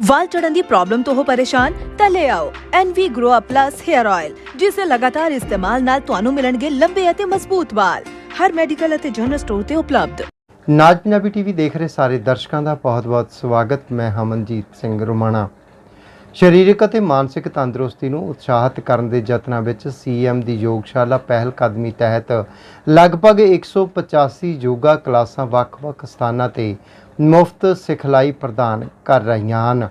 ਵਾਲ ਚੜਨ ਦੀ ਪ੍ਰੋਬਲਮ ਤੋਂ ਹੋ ਪਰੇਸ਼ਾਨ, ਤਾਂ ਲੈ ਆਓ NV Grow Up Plus Hair Oil ਜਿਸ ਦੇ ਲਗਾਤਾਰ ਇਸਤੇਮਾਲ ਨਾਲ ਤੁਹਾਨੂੰ ਮਿਲਣਗੇ ਲੰਬੇ ਅਤੇ ਮਜ਼ਬੂਤ ਵਾਲ। ਹਰ ਮੈਡੀਕਲ ਅਤੇ ਜਨਰਲ ਸਟੋਰ ਤੇ ਉਪਲਬਧ। ਨਾਜ ਪੰਜਾਬੀ ਟੀਵੀ ਦੇਖ ਰਹੇ ਸਾਰੇ ਦਰਸ਼ਕਾਂ ਦਾ ਬਹੁਤ-ਬਹੁਤ ਸਵਾਗਤ। ਮੈਂ ਹਮਨਜੀਤ ਸਿੰਘ ਰੁਮਾਣਾ। ਸਰੀਰਕ ਅਤੇ ਮਾਨਸਿਕ ਤੰਦਰੁਸਤੀ ਨੂੰ ਉਤਸ਼ਾਹਿਤ ਕਰਨ ਦੇ ਯਤਨਾਂ ਵਿੱਚ ਸੀਐਮ ਦੀ ਯੋਗਸ਼ਾਲਾ ਪਹਿਲ ਕਦਮੀ ਤਹਿਤ ਲਗਭਗ 185 ਯੋਗਾ ਕਲਾਸਾਂ ਵੱਖ-ਵੱਖ ਸਥਾਨਾਂ ਤੇ ਮੁਫਤ ਸਿਖਲਾਈ ਪ੍ਰਦਾਨ ਕਰ ਰਹੀਆਂ ਹਨ।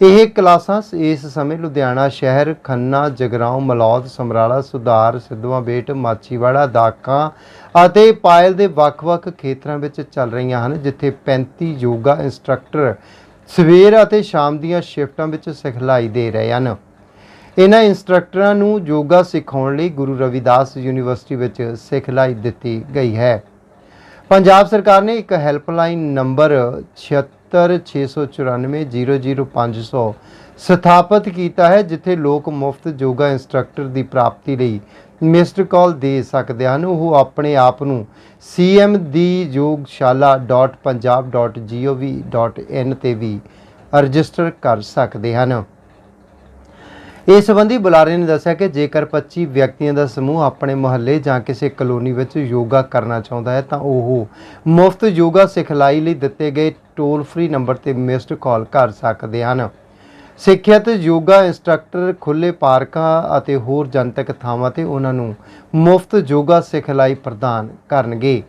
ਇਹ ਕਲਾਸਾਂ ਇਸ ਸਮੇਂ ਲੁਧਿਆਣਾ ਸ਼ਹਿਰ, ਖੰਨਾ, ਜਗਰਾਉਂ, ਮਲੌਦ, ਸਮਰਾਲਾ, ਸੁਧਾਰ ਸਿੱਧਵਾਂ ਬੇਟ ਮਾਚੀਵਾੜਾ ਦਾਖਾਂ ਅਤੇ ਪਾਇਲ ਦੇ ਵੱਖ-ਵੱਖ ਖੇਤਰਾਂ ਵਿੱਚ ਚੱਲ ਰਹੀਆਂ ਹਨ, ਜਿੱਥੇ 35 ਯੋਗਾ ਇੰਸਟ੍ਰਕਟਰ ਸਵੇਰ ਅਤੇ ਸ਼ਾਮ ਦੀਆਂ ਸ਼ਿਫਟਾਂ ਵਿੱਚ ਸਿਖਲਾਈ ਦੇ ਰਹੇ ਹਨ। ਇਹਨਾਂ ਇੰਸਟ੍ਰਕਟਰਾਂ ਨੂੰ ਯੋਗਾ ਸਿਖਾਉਣ ਲਈ ਗੁਰੂ ਰਵਿਦਾਸ ਯੂਨੀਵਰਸਿਟੀ ਵਿੱਚ ਸਿਖਲਾਈ ਦਿੱਤੀ ਗਈ ਹੈ। ਪੰਜਾਬ ਸਰਕਾਰ ਨੇ ਇੱਕ ਹੈਲਪਲਾਈਨ ਨੰਬਰ 7669400500 ਸਥਾਪਿਤ ਕੀਤਾ ਹੈ, ਜਿੱਥੇ ਲੋਕ ਮੁਫਤ ਯੋਗਾ ਇੰਸਟ੍ਰਕਟਰ ਦੀ ਪ੍ਰਾਪਤੀ ਲਈ ਮਿਸਡ ਕਾਲ ਦੇ ਸਕਦੇ ਹਨ। ਉਹ ਆਪਣੇ ਆਪ ਨੂੰ cmdiyogਸ਼ਾਲਾ.punjab.gov.in ਤੇ ਵੀ ਰਜਿਸਟਰ ਕਰ ਸਕਦੇ ਹਨ। ਇਸ ਸੰਬੰਧੀ ਬੁਲਾਰੇ ਨੇ ਦੱਸਿਆ ਕਿ ਜੇਕਰ 25 ਵਿਅਕਤੀਆਂ ਦਾ ਸਮੂਹ ਆਪਣੇ ਮੁਹੱਲੇ ਜਾਂ ਕਿਸੇ ਕਲੋਨੀ ਵਿੱਚ ਯੋਗਾ ਕਰਨਾ ਚਾਹੁੰਦਾ ਹੈ, ਤਾਂ ਉਹ ਮੁਫਤ ਯੋਗਾ ਸਿਖਲਾਈ ਲਈ ਦਿੱਤੇ ਗਏ ਟੋਲ ਫ੍ਰੀ ਨੰਬਰ ਤੇ ਮਿਸਡ ਕਾਲ ਕਰ ਸਕਦੇ ਹਨ। ਸਿੱਖਿਅਤ ਯੋਗਾ ਇੰਸਟ੍ਰਕਟਰ ਖੁੱਲੇ ਪਾਰਕਾਂ ਅਤੇ ਹੋਰ ਜਨਤਕ ਥਾਵਾਂ ਤੇ ਉਹਨਾਂ ਨੂੰ ਮੁਫਤ ਯੋਗਾ ਸਿਖਲਾਈ ਪ੍ਰਦਾਨ ਕਰਨਗੇ।